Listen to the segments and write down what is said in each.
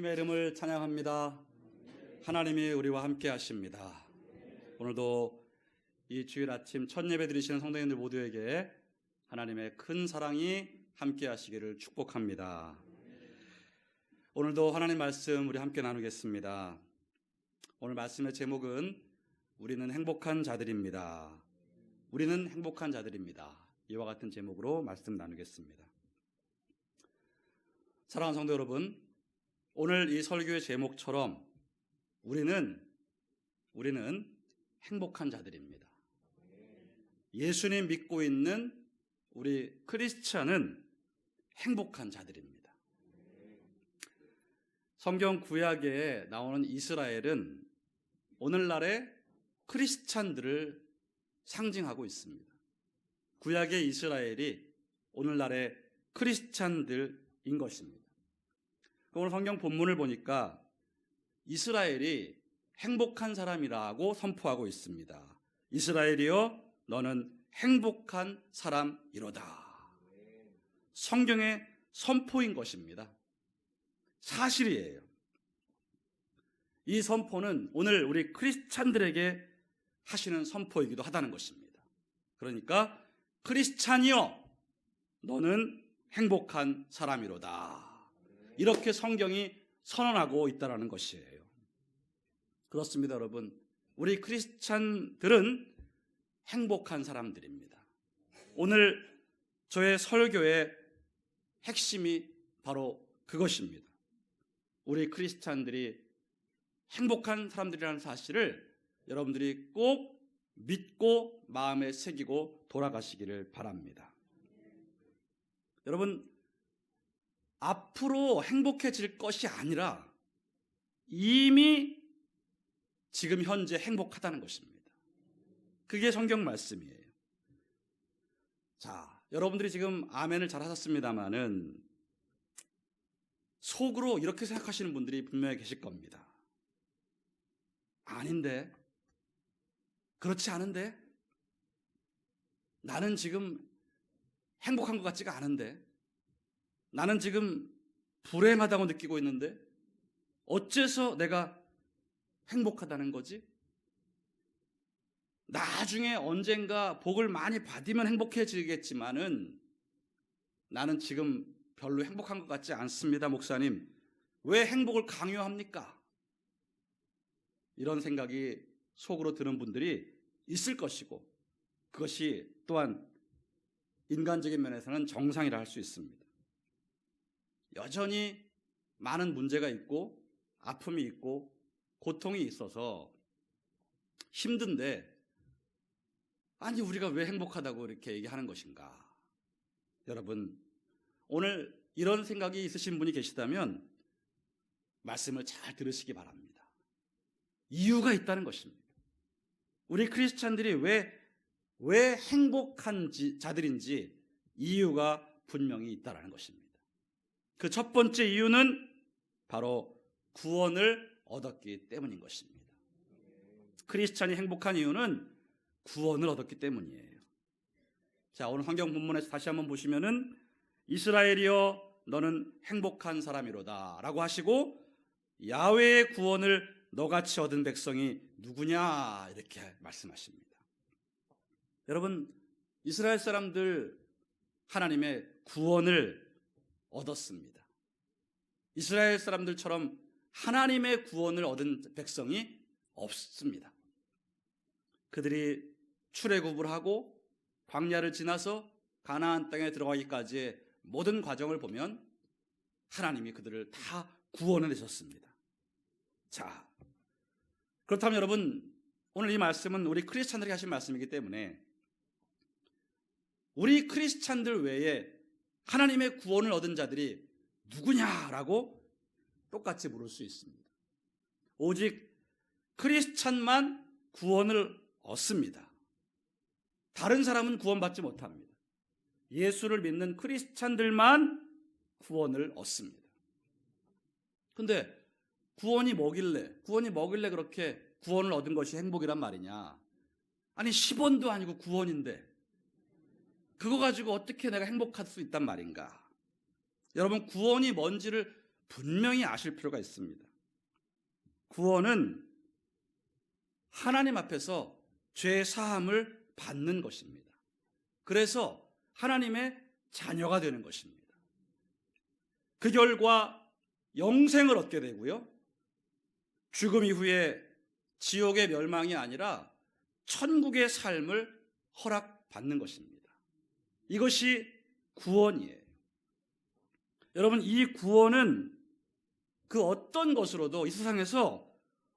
주님의 이름을 찬양합니다. 하나님이 우리와 함께 하십니다. 오늘도 이 주일 아침 첫 예배 드리시는 성도님들 모두에게 하나님의 큰 사랑이 함께 하시기를 축복합니다. 오늘도 하나님 말씀 우리 함께 나누겠습니다. 오늘 말씀의 제목은 우리는 행복한 자들입니다. 우리는 행복한 자들입니다. 이와 같은 제목으로 말씀 나누겠습니다. 사랑하는 성도 여러분, 오늘 이 설교의 제목처럼 우리는 우리는 행복한 자들입니다. 예수님 믿고 있는 우리 크리스찬은 행복한 자들입니다. 성경 구약에 나오는 이스라엘은 오늘날의 크리스찬들을 상징하고 있습니다. 구약의 이스라엘이 오늘날의 크리스찬들인 것입니다. 오늘 성경 본문을 보니까 이스라엘이 행복한 사람이라고 선포하고 있습니다. 이스라엘이여 너는 행복한 사람이로다. 성경의 선포인 것입니다. 사실이에요. 이 선포는 오늘 우리 크리스찬들에게 하시는 선포이기도 하다는 것입니다. 그러니까 크리스찬이여 너는 행복한 사람이로다. 이렇게 성경이 선언하고 있다는 것이에요. 그렇습니다, 여러분. 우리 크리스찬들은 행복한 사람들입니다. 오늘 저의 설교의 핵심이 바로 그것입니다. 우리 크리스찬들이 행복한 사람들이라는 사실을 여러분들이 꼭 믿고 마음에 새기고 돌아가시기를 바랍니다. 여러분, 앞으로 행복해질 것이 아니라 이미 지금 현재 행복하다는 것입니다. 그게 성경 말씀이에요. 자, 여러분들이 지금 아멘을 잘 하셨습니다만은 속으로 이렇게 생각하시는 분들이 분명히 계실 겁니다. 아닌데, 그렇지 않은데, 나는 지금 행복한 것 같지가 않은데, 나는 지금 불행하다고 느끼고 있는데 어째서 내가 행복하다는 거지? 나중에 언젠가 복을 많이 받으면 행복해지겠지만은 나는 지금 별로 행복한 것 같지 않습니다, 목사님. 왜 행복을 강요합니까? 이런 생각이 속으로 드는 분들이 있을 것이고 그것이 또한 인간적인 면에서는 정상이라 할 수 있습니다. 여전히 많은 문제가 있고 아픔이 있고 고통이 있어서 힘든데 아니 우리가 왜 행복하다고 이렇게 얘기하는 것인가? 여러분 오늘 이런 생각이 있으신 분이 계시다면 말씀을 잘 들으시기 바랍니다. 이유가 있다는 것입니다. 우리 크리스찬들이 왜, 왜 행복한 자들인지 이유가 분명히 있다는 것입니다. 그 첫 번째 이유는 바로 구원을 얻었기 때문인 것입니다. 크리스찬이 행복한 이유는 구원을 얻었기 때문이에요. 자, 오늘 성경 본문에서 다시 한번 보시면은 이스라엘이여 너는 행복한 사람이로다 라고 하시고 야외의 구원을 너같이 얻은 백성이 누구냐 이렇게 말씀하십니다. 여러분 이스라엘 사람들 하나님의 구원을 얻었습니다. 이스라엘 사람들처럼 하나님의 구원을 얻은 백성이 없습니다. 그들이 출애굽을 하고 광야를 지나서 가나안 땅에 들어가기까지의 모든 과정을 보면 하나님이 그들을 다 구원을 해줬습니다. 자, 그렇다면 여러분 오늘 이 말씀은 우리 크리스찬들이 하신 말씀이기 때문에 우리 크리스찬들 외에 하나님의 구원을 얻은 자들이 누구냐라고 똑같이 물을 수 있습니다. 오직 크리스찬만 구원을 얻습니다. 다른 사람은 구원받지 못합니다. 예수를 믿는 크리스찬들만 구원을 얻습니다. 근데 구원이 뭐길래, 구원이 뭐길래 그렇게 구원을 얻은 것이 행복이란 말이냐? 아니, 10원도 아니고 구원인데, 그거 가지고 어떻게 내가 행복할 수 있단 말인가? 여러분, 구원이 뭔지를 분명히 아실 필요가 있습니다. 구원은 하나님 앞에서 죄 사함을 받는 것입니다. 그래서 하나님의 자녀가 되는 것입니다. 그 결과 영생을 얻게 되고요. 죽음 이후에 지옥의 멸망이 아니라 천국의 삶을 허락받는 것입니다. 이것이 구원이에요. 여러분, 이 구원은 그 어떤 것으로도 이 세상에서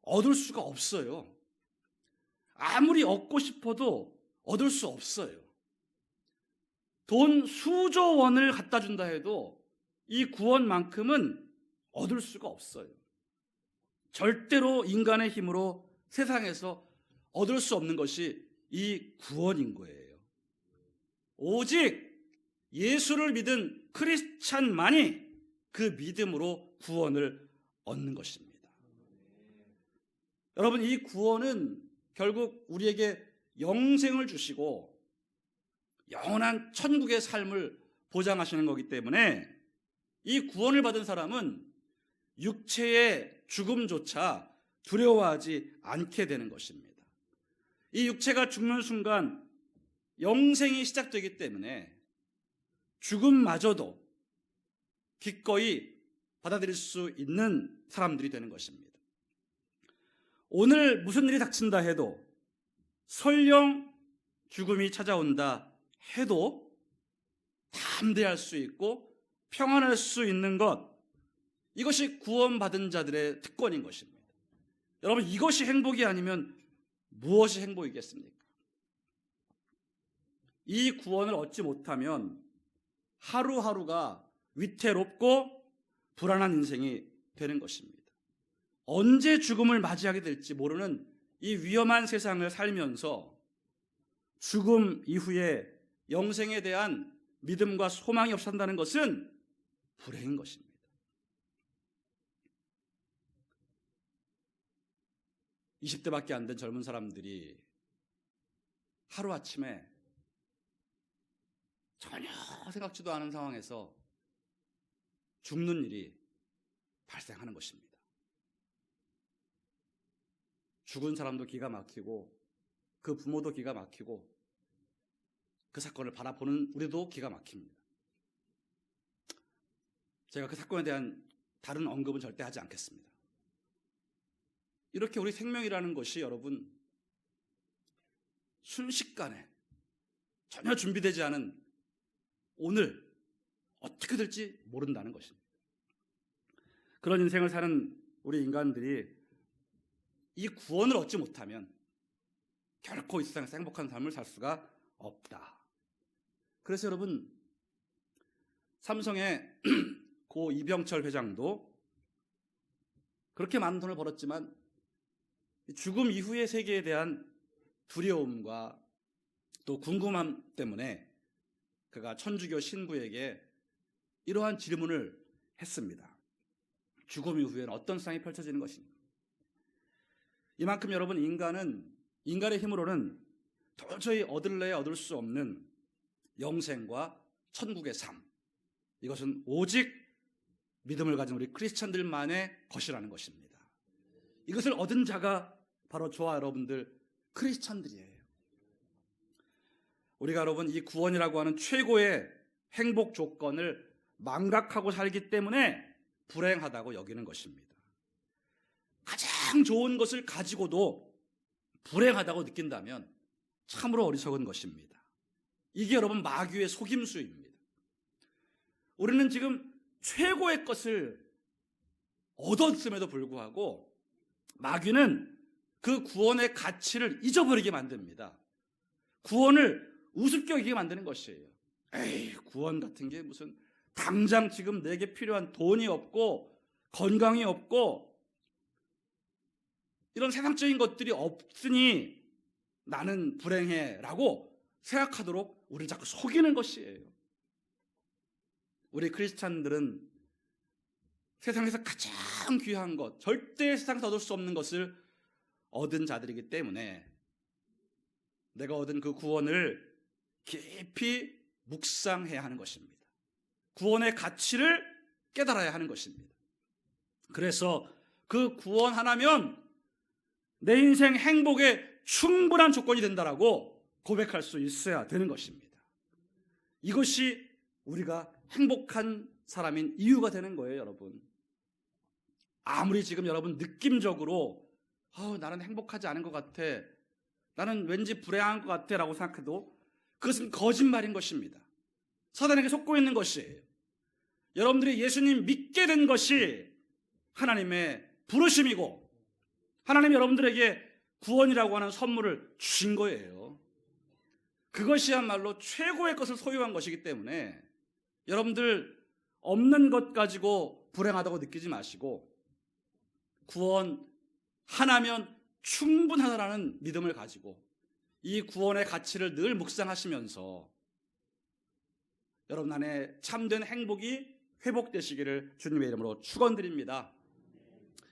얻을 수가 없어요. 아무리 얻고 싶어도 얻을 수 없어요. 돈 수조 원을 갖다 준다 해도 이 구원만큼은 얻을 수가 없어요. 절대로 인간의 힘으로 세상에서 얻을 수 없는 것이 이 구원인 거예요. 오직 예수를 믿은 크리스찬만이 그 믿음으로 구원을 얻는 것입니다. 여러분, 이 구원은 결국 우리에게 영생을 주시고 영원한 천국의 삶을 보장하시는 거기 때문에 이 구원을 받은 사람은 육체의 죽음조차 두려워하지 않게 되는 것입니다. 이 육체가 죽는 순간 영생이 시작되기 때문에 죽음마저도 기꺼이 받아들일 수 있는 사람들이 되는 것입니다. 오늘 무슨 일이 닥친다 해도 설령 죽음이 찾아온다 해도 담대할 수 있고 평안할 수 있는 것 이것이 구원받은 자들의 특권인 것입니다. 여러분 이것이 행복이 아니면 무엇이 행복이겠습니까? 이 구원을 얻지 못하면 하루하루가 위태롭고 불안한 인생이 되는 것입니다. 언제 죽음을 맞이하게 될지 모르는 이 위험한 세상을 살면서 죽음 이후에 영생에 대한 믿음과 소망이 없한다는 것은 불행인 것입니다. 이십 대밖에 안 된 젊은 사람들이 하루아침에 전혀 생각지도 않은 상황에서 죽는 일이 발생하는 것입니다. 죽은 사람도 기가 막히고 그 부모도 기가 막히고 그 사건을 바라보는 우리도 기가 막힙니다. 제가 그 사건에 대한 다른 언급은 절대 하지 않겠습니다. 이렇게 우리 생명이라는 것이 여러분 순식간에 전혀 준비되지 않은 오늘 어떻게 될지 모른다는 것입니다. 그런 인생을 사는 우리 인간들이 이 구원을 얻지 못하면 결코 이 세상에서 행복한 삶을 살 수가 없다. 그래서 여러분 삼성의 고 이병철 회장도 그렇게 많은 돈을 벌었지만 죽음 이후의 세계에 대한 두려움과 또 궁금함 때문에 그가 천주교 신부에게 이러한 질문을 했습니다. 죽음 이후에는 어떤 세상이 펼쳐지는 것인가? 이만큼 여러분 인간은 인간의 힘으로는 도저히 얻을래야 얻을 수 없는 영생과 천국의 삶. 이것은 오직 믿음을 가진 우리 크리스천들만의 것이라는 것입니다. 이것을 얻은 자가 바로 저와 여러분들 크리스천들이에요. 우리가 여러분 이 구원이라고 하는 최고의 행복 조건을 망각하고 살기 때문에 불행하다고 여기는 것입니다. 가장 좋은 것을 가지고도 불행하다고 느낀다면 참으로 어리석은 것입니다. 이게 여러분 마귀의 속임수입니다. 우리는 지금 최고의 것을 얻었음에도 불구하고 마귀는 그 구원의 가치를 잊어버리게 만듭니다. 구원을 우습게 만드는 것이에요. 에이, 구원 같은 게 무슨 당장 지금 내게 필요한 돈이 없고 건강이 없고 이런 세상적인 것들이 없으니 나는 불행해라고 생각하도록 우리를 자꾸 속이는 것이에요. 우리 크리스찬들은 세상에서 가장 귀한 것, 절대 세상에서 얻을 수 없는 것을 얻은 자들이기 때문에 내가 얻은 그 구원을 깊이 묵상해야 하는 것입니다. 구원의 가치를 깨달아야 하는 것입니다. 그래서 그 구원 하나면 내 인생 행복의 충분한 조건이 된다라고 고백할 수 있어야 되는 것입니다. 이것이 우리가 행복한 사람인 이유가 되는 거예요, 여러분. 아무리 지금 여러분 느낌적으로 어, 나는 행복하지 않은 것 같아. 나는 왠지 불행한 것 같아 라고 생각해도 그것은 거짓말인 것입니다. 사단에게 속고 있는 것이에요. 여러분들이 예수님 믿게 된 것이 하나님의 부르심이고 하나님이 여러분들에게 구원이라고 하는 선물을 주신 거예요. 그것이야말로 최고의 것을 소유한 것이기 때문에 여러분들 없는 것 가지고 불행하다고 느끼지 마시고 구원 하나면 충분하다라는 믿음을 가지고 이 구원의 가치를 늘 묵상하시면서 여러분 안에 참된 행복이 회복되시기를 주님의 이름으로 축원드립니다.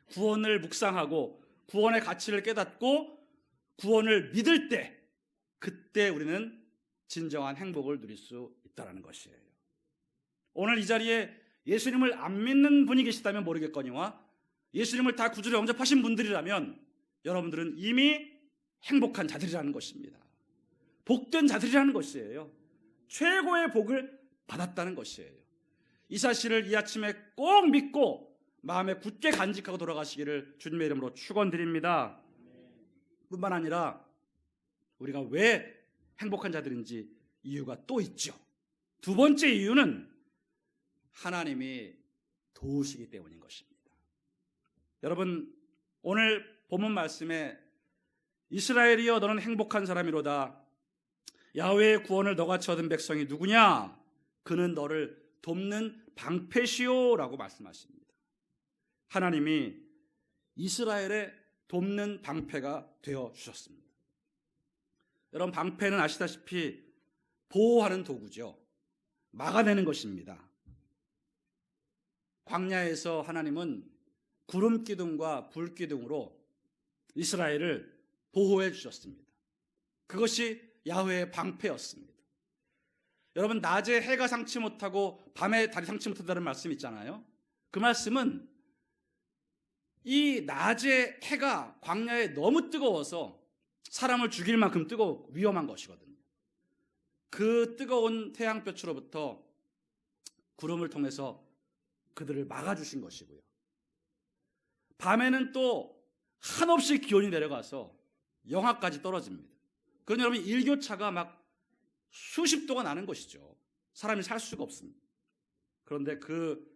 구원을 묵상하고 구원의 가치를 깨닫고 구원을 믿을 때 그때 우리는 진정한 행복을 누릴 수 있다는 것이에요. 오늘 이 자리에 예수님을 안 믿는 분이 계시다면 모르겠거니와 예수님을 다 구주로 영접하신 분들이라면 여러분들은 이미 행복한 자들이라는 것입니다. 복된 자들이라는 것이에요. 최고의 복을 받았다는 것이에요. 이 사실을 이 아침에 꼭 믿고 마음에 굳게 간직하고 돌아가시기를 주님의 이름으로 축원드립니다. 뿐만 아니라 우리가 왜 행복한 자들인지 이유가 또 있죠. 두 번째 이유는 하나님이 도우시기 때문인 것입니다. 여러분 오늘 본문 말씀에 이스라엘이여 너는 행복한 사람이로다. 야훼의 구원을 너같이 얻은 백성이 누구냐? 그는 너를 돕는 방패시오라고 말씀하십니다. 하나님이 이스라엘의 돕는 방패가 되어 주셨습니다. 여러분 방패는 아시다시피 보호하는 도구죠. 막아내는 것입니다. 광야에서 하나님은 구름 기둥과 불 기둥으로 이스라엘을 보호해 주셨습니다. 그것이 야훼의 방패였습니다. 여러분 낮에 해가 상치 못하고 밤에 달이 상치 못한다는 말씀 있잖아요. 그 말씀은 이 낮에 해가 광야에 너무 뜨거워서 사람을 죽일 만큼 뜨거 위험한 것이거든요. 그 뜨거운 태양볕으로부터 구름을 통해서 그들을 막아주신 것이고요. 밤에는 또 한없이 기온이 내려가서 영하까지 떨어집니다. 그런 여러분 일교차가 막 수십 도가 나는 것이죠. 사람이 살 수가 없습니다. 그런데 그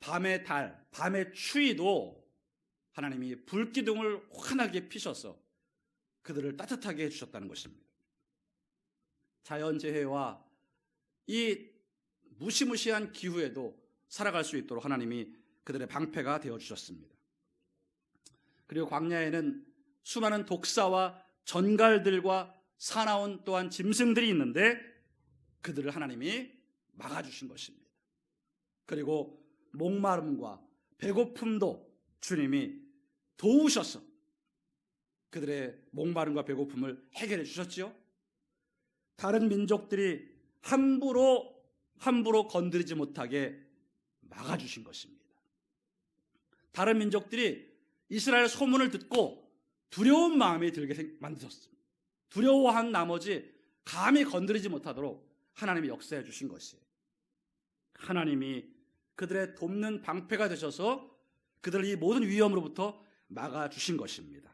밤의 달, 밤의 추위도 하나님이 불기둥을 환하게 피셔서 그들을 따뜻하게 해주셨다는 것입니다. 자연재해와 이 무시무시한 기후에도 살아갈 수 있도록 하나님이 그들의 방패가 되어주셨습니다. 그리고 광야에는 수많은 독사와 전갈들과 사나운 또한 짐승들이 있는데 그들을 하나님이 막아주신 것입니다. 그리고 목마름과 배고픔도 주님이 도우셔서 그들의 목마름과 배고픔을 해결해 주셨지요. 다른 민족들이 함부로 함부로 건드리지 못하게 막아주신 것입니다. 다른 민족들이 이스라엘 소문을 듣고 두려운 마음이 들게 만드셨습니다. 두려워한 나머지 감히 건드리지 못하도록 하나님이 역사해 주신 것이에요. 하나님이 그들의 돕는 방패가 되셔서 그들을 이 모든 위험으로부터 막아 주신 것입니다.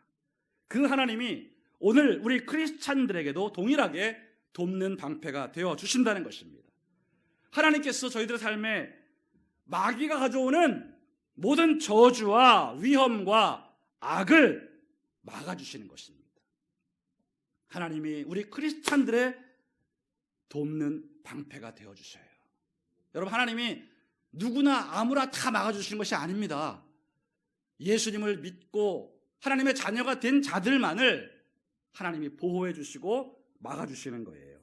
그 하나님이 오늘 우리 크리스찬들에게도 동일하게 돕는 방패가 되어 주신다는 것입니다. 하나님께서 저희들의 삶에 마귀가 가져오는 모든 저주와 위험과 악을 막아주시는 것입니다. 하나님이 우리 크리스찬들의 돕는 방패가 되어주셔요. 여러분, 하나님이 누구나 아무나 다 막아주시는 것이 아닙니다. 예수님을 믿고 하나님의 자녀가 된 자들만을 하나님이 보호해 주시고 막아주시는 거예요.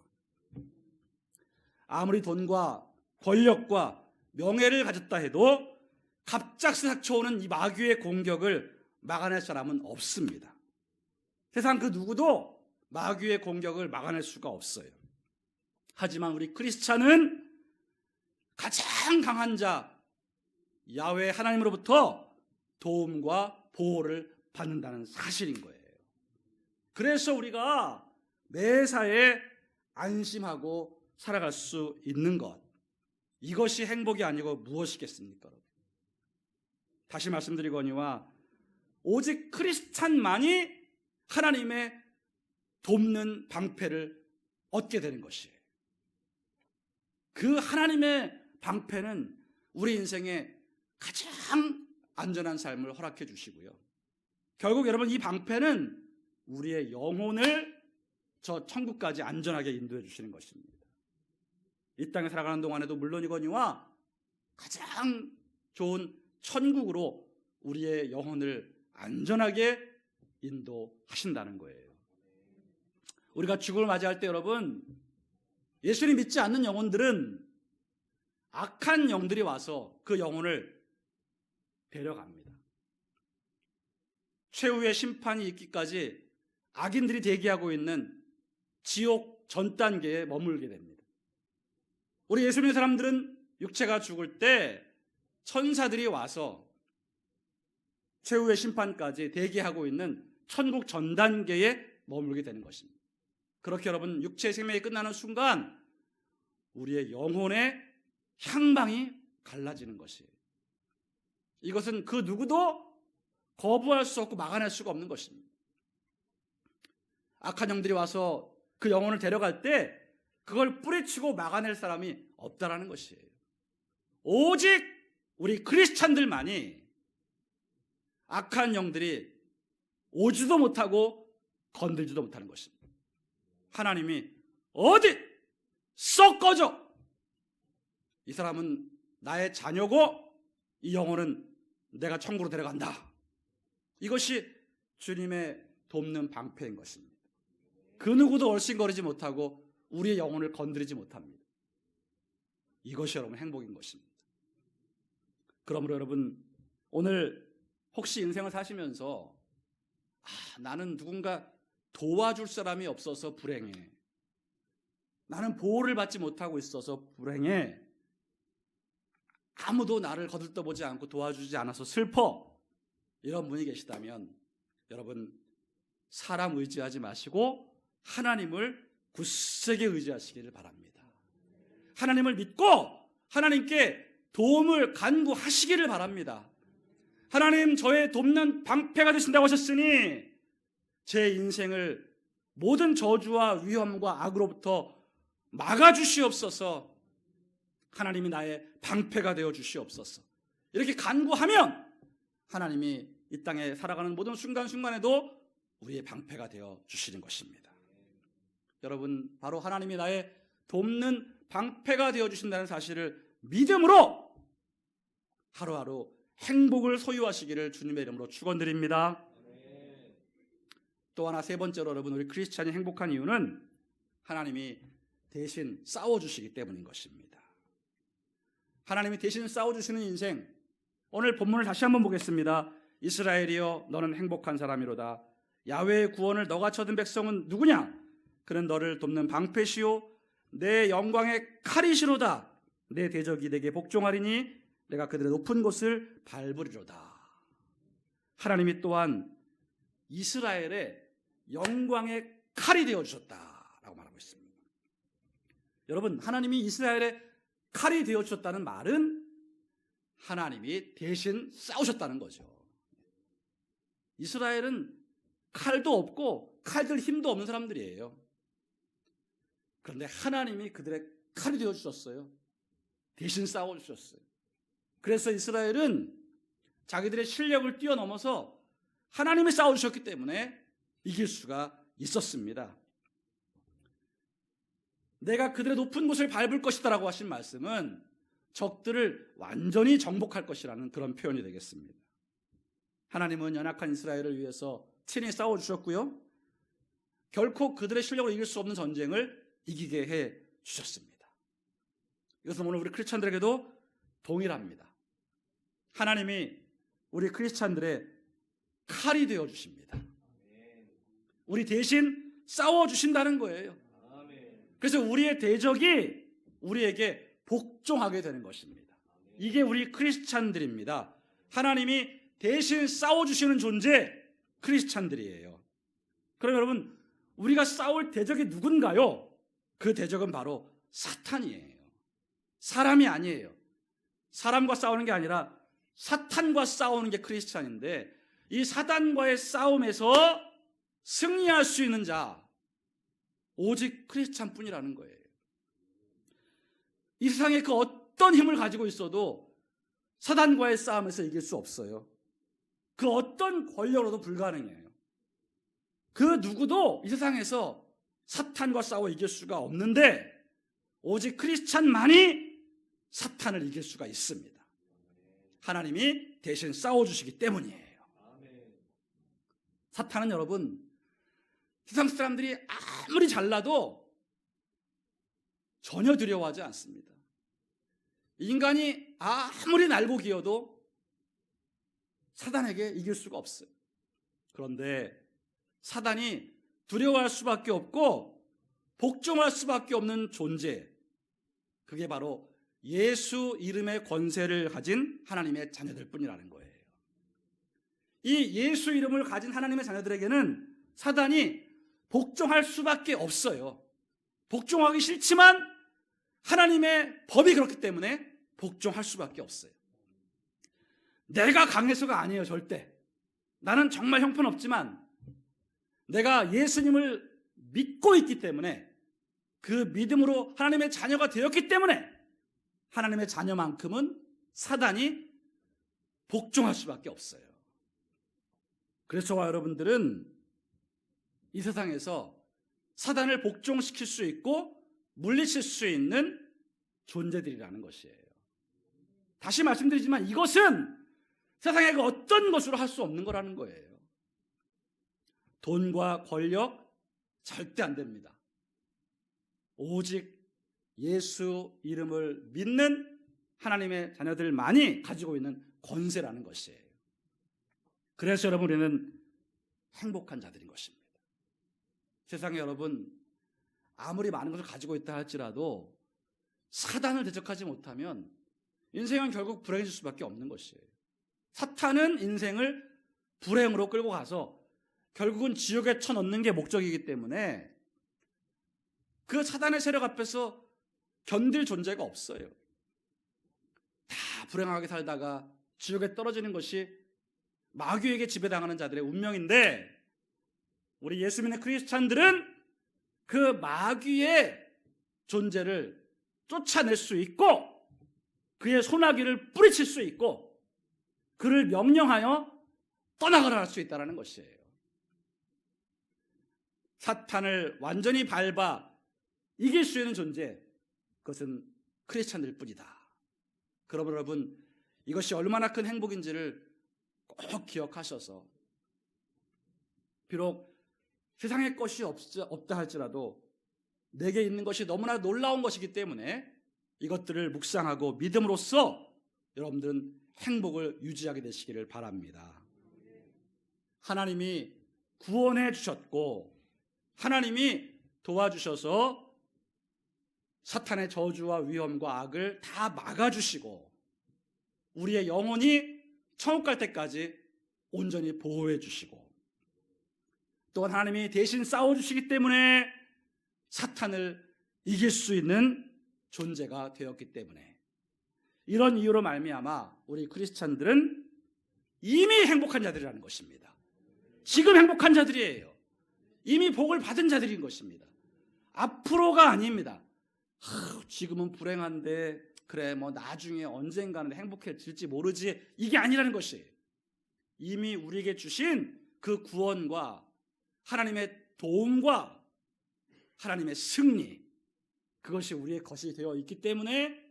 아무리 돈과 권력과 명예를 가졌다 해도 갑작스 닥 쳐오는 이 마귀의 공격을 막아낼 사람은 없습니다. 세상 그 누구도 마귀의 공격을 막아낼 수가 없어요. 하지만 우리 크리스찬은 가장 강한 자 야외 하나님으로부터 도움과 보호를 받는다는 사실인 거예요. 그래서 우리가 매사에 안심하고 살아갈 수 있는 것. 이것이 행복이 아니고 무엇이겠습니까? 다시 말씀드리거니와 오직 크리스찬만이 하나님의 돕는 방패를 얻게 되는 것이에요. 그 하나님의 방패는 우리 인생에 가장 안전한 삶을 허락해 주시고요. 결국 여러분 이 방패는 우리의 영혼을 저 천국까지 안전하게 인도해 주시는 것입니다. 이 땅에 살아가는 동안에도 물론이거니와 가장 좋은 천국으로 우리의 영혼을 안전하게 인도하신다는 거예요. 우리가 죽음을 맞이할 때 여러분 예수님 믿지 않는 영혼들은 악한 영들이 와서 그 영혼을 데려갑니다. 최후의 심판이 있기까지 악인들이 대기하고 있는 지옥 전 단계에 머물게 됩니다. 우리 예수 믿는 사람들은 육체가 죽을 때 천사들이 와서 최후의 심판까지 대기하고 있는 천국 전 단계에 머물게 되는 것입니다. 그렇게 여러분 육체의 생명이 끝나는 순간 우리의 영혼의 향방이 갈라지는 것이에요. 이것은 그 누구도 거부할 수 없고 막아낼 수가 없는 것입니다. 악한 영들이 와서 그 영혼을 데려갈 때 그걸 뿌리치고 막아낼 사람이 없다라는 것이에요. 오직 우리 크리스찬들만이 악한 영들이 오지도 못하고 건들지도 못하는 것입니다. 하나님이 어디 썩 꺼져! 이 사람은 나의 자녀고 이 영혼은 내가 천국으로 데려간다. 이것이 주님의 돕는 방패인 것입니다. 그 누구도 얼씬거리지 못하고 우리의 영혼을 건드리지 못합니다. 이것이 여러분 행복인 것입니다. 그러므로 여러분 오늘 혹시 인생을 사시면서 아, 나는 누군가 도와줄 사람이 없어서 불행해. 나는 보호를 받지 못하고 있어서 불행해. 아무도 나를 거들떠보지 않고 도와주지 않아서 슬퍼. 이런 분이 계시다면 여러분 사람 의지하지 마시고 하나님을 굳세게 의지하시기를 바랍니다. 하나님을 믿고 하나님께 도움을 간구하시기를 바랍니다. 하나님 저의 돕는 방패가 되신다고 하셨으니 제 인생을 모든 저주와 위험과 악으로부터 막아주시옵소서 하나님이 나의 방패가 되어 주시옵소서 이렇게 간구하면 하나님이 이 땅에 살아가는 모든 순간순간에도 우리의 방패가 되어 주시는 것입니다. 여러분, 바로 하나님이 나의 돕는 방패가 되어 주신다는 사실을 믿음으로 하루하루 행복을 소유하시기를 주님의 이름으로 축원드립니다. 또 하나 세 번째로 여러분 우리 크리스찬이 행복한 이유는 하나님이 대신 싸워 주시기 때문인 것입니다. 하나님이 대신 싸워 주시는 인생 오늘 본문을 다시 한번 보겠습니다. 이스라엘이여 너는 행복한 사람이로다. 야외의 구원을 너가 쳐든 백성은 누구냐? 그는 너를 돕는 방패시요 내 영광의 칼이시로다. 내 대적이 내게 복종하리니 내가 그들의 높은 곳을 밟으리로다. 하나님이 또한 이스라엘의 영광의 칼이 되어 주셨다라고 말하고 있습니다. 여러분, 하나님이 이스라엘의 칼이 되어 주셨다는 말은 하나님이 대신 싸우셨다는 거죠. 이스라엘은 칼도 없고 칼들 힘도 없는 사람들이에요. 그런데 하나님이 그들의 칼이 되어 주셨어요. 대신 싸워 주셨어요. 그래서 이스라엘은 자기들의 실력을 뛰어넘어서 하나님이 싸워 주셨기 때문에 이길 수가 있었습니다. 내가 그들의 높은 곳을 밟을 것이다라고 하신 말씀은 적들을 완전히 정복할 것이라는 그런 표현이 되겠습니다. 하나님은 연약한 이스라엘을 위해서 친히 싸워 주셨고요. 결코 그들의 실력으로 이길 수 없는 전쟁을 이기게 해 주셨습니다. 이것은 오늘 우리 크리스찬들에게도 동일합니다. 하나님이 우리 크리스찬들의 칼이 되어 주십니다. 우리 대신 싸워 주신다는 거예요. 그래서 우리의 대적이 우리에게 복종하게 되는 것입니다. 이게 우리 크리스찬들입니다. 하나님이 대신 싸워 주시는 존재 크리스찬들이에요. 그럼 여러분 우리가 싸울 대적이 누군가요? 그 대적은 바로 사탄이에요. 사람이 아니에요. 사람과 싸우는 게 아니라 사탄과 싸우는 게 크리스찬인데 이 사단과의 싸움에서 승리할 수 있는 자 오직 크리스찬뿐이라는 거예요. 이 세상에 그 어떤 힘을 가지고 있어도 사단과의 싸움에서 이길 수 없어요. 그 어떤 권력으로도 불가능해요. 그 누구도 이 세상에서 사탄과 싸워 이길 수가 없는데 오직 크리스찬만이 사탄을 이길 수가 있습니다. 하나님이 대신 싸워주시기 때문이에요. 사탄은 여러분 세상 사람들이 아무리 잘나도 전혀 두려워하지 않습니다. 인간이 아무리 날고 기어도 사단에게 이길 수가 없어요. 그런데 사단이 두려워할 수밖에 없고 복종할 수밖에 없는 존재. 그게 바로 예수 이름의 권세를 가진 하나님의 자녀들 뿐이라는 거예요. 이 예수 이름을 가진 하나님의 자녀들에게는 사단이 복종할 수밖에 없어요. 복종하기 싫지만 하나님의 법이 그렇기 때문에 복종할 수밖에 없어요. 내가 강해서가 아니에요, 절대. 나는 정말 형편없지만 내가 예수님을 믿고 있기 때문에 그 믿음으로 하나님의 자녀가 되었기 때문에 하나님의 자녀만큼은 사단이 복종할 수밖에 없어요. 그래서 저와 여러분들은 이 세상에서 사단을 복종시킬 수 있고 물리칠 수 있는 존재들이라는 것이에요. 다시 말씀드리지만 이것은 세상의 그 어떤 것으로 할 수 없는 거라는 거예요. 돈과 권력 절대 안 됩니다. 오직 예수 이름을 믿는 하나님의 자녀들만이 가지고 있는 권세라는 것이에요. 그래서 여러분 우리는 행복한 자들인 것입니다. 세상에 여러분 아무리 많은 것을 가지고 있다 할지라도 사단을 대적하지 못하면 인생은 결국 불행해질 수밖에 없는 것이에요. 사탄은 인생을 불행으로 끌고 가서 결국은 지옥에 쳐넣는 게 목적이기 때문에 그 사단의 세력 앞에서 견딜 존재가 없어요. 다 불행하게 살다가 지옥에 떨어지는 것이 마귀에게 지배당하는 자들의 운명인데 우리 예수 믿는 크리스찬들은 그 마귀의 존재를 쫓아낼 수 있고 그의 소나기를 뿌리칠 수 있고 그를 명령하여 떠나가라 할 수 있다는 것이에요. 사탄을 완전히 밟아 이길 수 있는 존재 그것은 크리스찬들 뿐이다. 그러므로 여러분 이것이 얼마나 큰 행복인지를 꼭 기억하셔서 비록 세상의 것이 없다 할지라도 내게 있는 것이 너무나 놀라운 것이기 때문에 이것들을 묵상하고 믿음으로써 여러분들은 행복을 유지하게 되시기를 바랍니다. 하나님이 구원해 주셨고 하나님이 도와주셔서 사탄의 저주와 위험과 악을 다 막아주시고 우리의 영혼이 천국 갈 때까지 온전히 보호해 주시고 또한 하나님이 대신 싸워주시기 때문에 사탄을 이길 수 있는 존재가 되었기 때문에 이런 이유로 말미암아 우리 크리스찬들은 이미 행복한 자들이라는 것입니다. 지금 행복한 자들이에요. 이미 복을 받은 자들인 것입니다. 앞으로가 아닙니다. 하, 지금은 불행한데 그래 뭐 나중에 언젠가는 행복해질지 모르지 이게 아니라는 것이 이미 우리에게 주신 그 구원과 하나님의 도움과 하나님의 승리 그것이 우리의 것이 되어 있기 때문에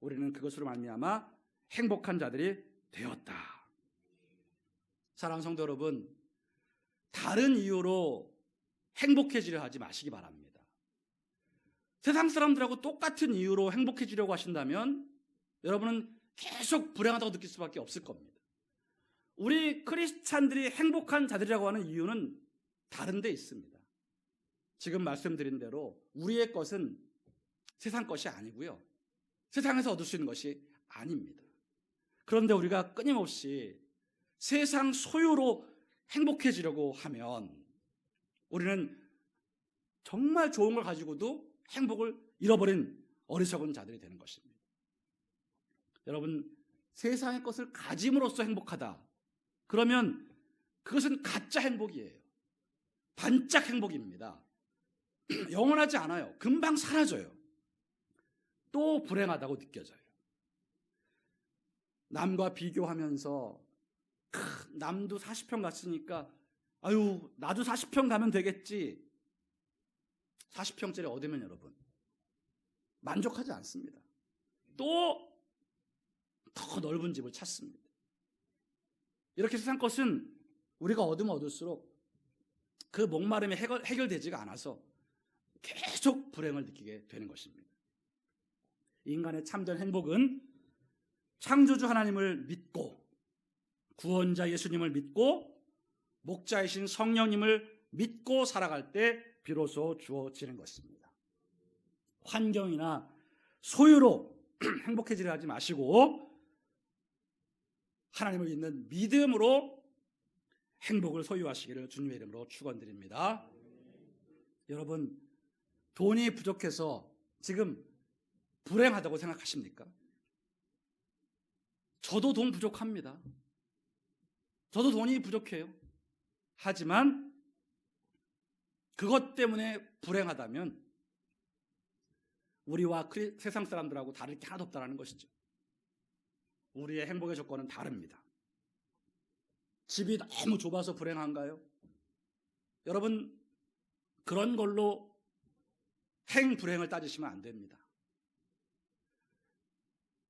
우리는 그것으로 말미암아 행복한 자들이 되었다. 사랑하는 성도 여러분, 다른 이유로 행복해지려 하지 마시기 바랍니다. 세상 사람들하고 똑같은 이유로 행복해지려고 하신다면 여러분은 계속 불행하다고 느낄 수밖에 없을 겁니다. 우리 크리스찬들이 행복한 자들이라고 하는 이유는 다른 데 있습니다. 지금 말씀드린 대로 우리의 것은 세상 것이 아니고요. 세상에서 얻을 수 있는 것이 아닙니다. 그런데 우리가 끊임없이 세상 소유로 행복해지려고 하면 우리는 정말 좋은 걸 가지고도 행복을 잃어버린 어리석은 자들이 되는 것입니다. 여러분, 세상의 것을 가짐으로써 행복하다. 그러면 그것은 가짜 행복이에요. 반짝 행복입니다. 영원하지 않아요. 금방 사라져요. 또 불행하다고 느껴져요. 남과 비교하면서 크, 남도 40평 갔으니까 아유 나도 40평 가면 되겠지. 40평짜리 얻으면 여러분 만족하지 않습니다. 또 더 넓은 집을 찾습니다. 이렇게 세상 것은 우리가 얻으면 얻을수록 그 목마름이 해결, 해결되지가 않아서 계속 불행을 느끼게 되는 것입니다. 인간의 참된 행복은 창조주 하나님을 믿고 구원자 예수님을 믿고 목자이신 성령님을 믿고 살아갈 때 비로소 주어지는 것입니다. 환경이나 소유로 행복해지려 하지 마시고 하나님을 믿는 믿음으로 행복을 소유하시기를 주님의 이름으로 축원드립니다. 여러분 돈이 부족해서 지금 불행하다고 생각하십니까? 저도 돈 부족합니다. 저도 돈이 부족해요. 하지만 그것 때문에 불행하다면 우리와 세상 사람들하고 다를 게 하나도 없다는 것이죠. 우리의 행복의 조건은 다릅니다. 집이 너무 좁아서 불행한가요? 여러분, 그런 걸로 행 불행을 따지시면 안 됩니다.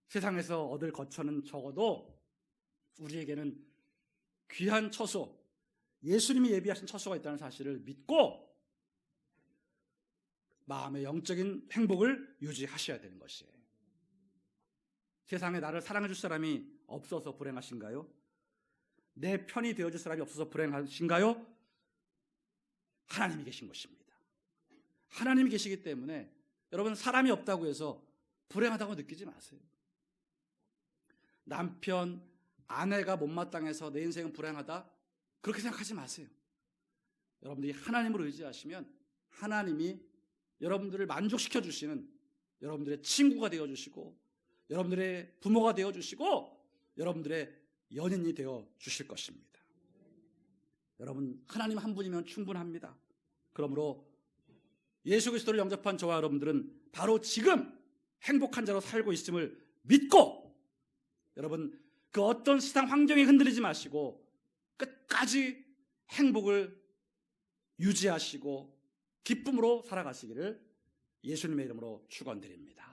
세상에서 얻을 거처는 적어도 우리에게는 귀한 처소, 예수님이 예비하신 처소가 있다는 사실을 믿고 마음의 영적인 행복을 유지하셔야 되는 것이에요. 세상에 나를 사랑해 줄 사람이 없어서 불행하신가요? 내 편이 되어 줄 사람이 없어서 불행하신가요? 하나님이 계신 것입니다. 하나님이 계시기 때문에 여러분 사람이 없다고 해서 불행하다고 느끼지 마세요. 남편, 아내가 못마땅해서 내 인생은 불행하다? 그렇게 생각하지 마세요. 여러분들이 하나님을 의지하시면 하나님이 여러분들을 만족시켜 주시는 여러분들의 친구가 되어 주시고 여러분들의 부모가 되어 주시고 여러분들의 연인이 되어 주실 것입니다. 여러분 하나님 한 분이면 충분합니다. 그러므로 예수 그리스도를 영접한 저와 여러분들은 바로 지금 행복한 자로 살고 있음을 믿고 여러분 그 어떤 세상 환경에 흔들리지 마시고 끝까지 행복을 유지하시고 기쁨으로 살아가시기를 예수님의 이름으로 축원드립니다.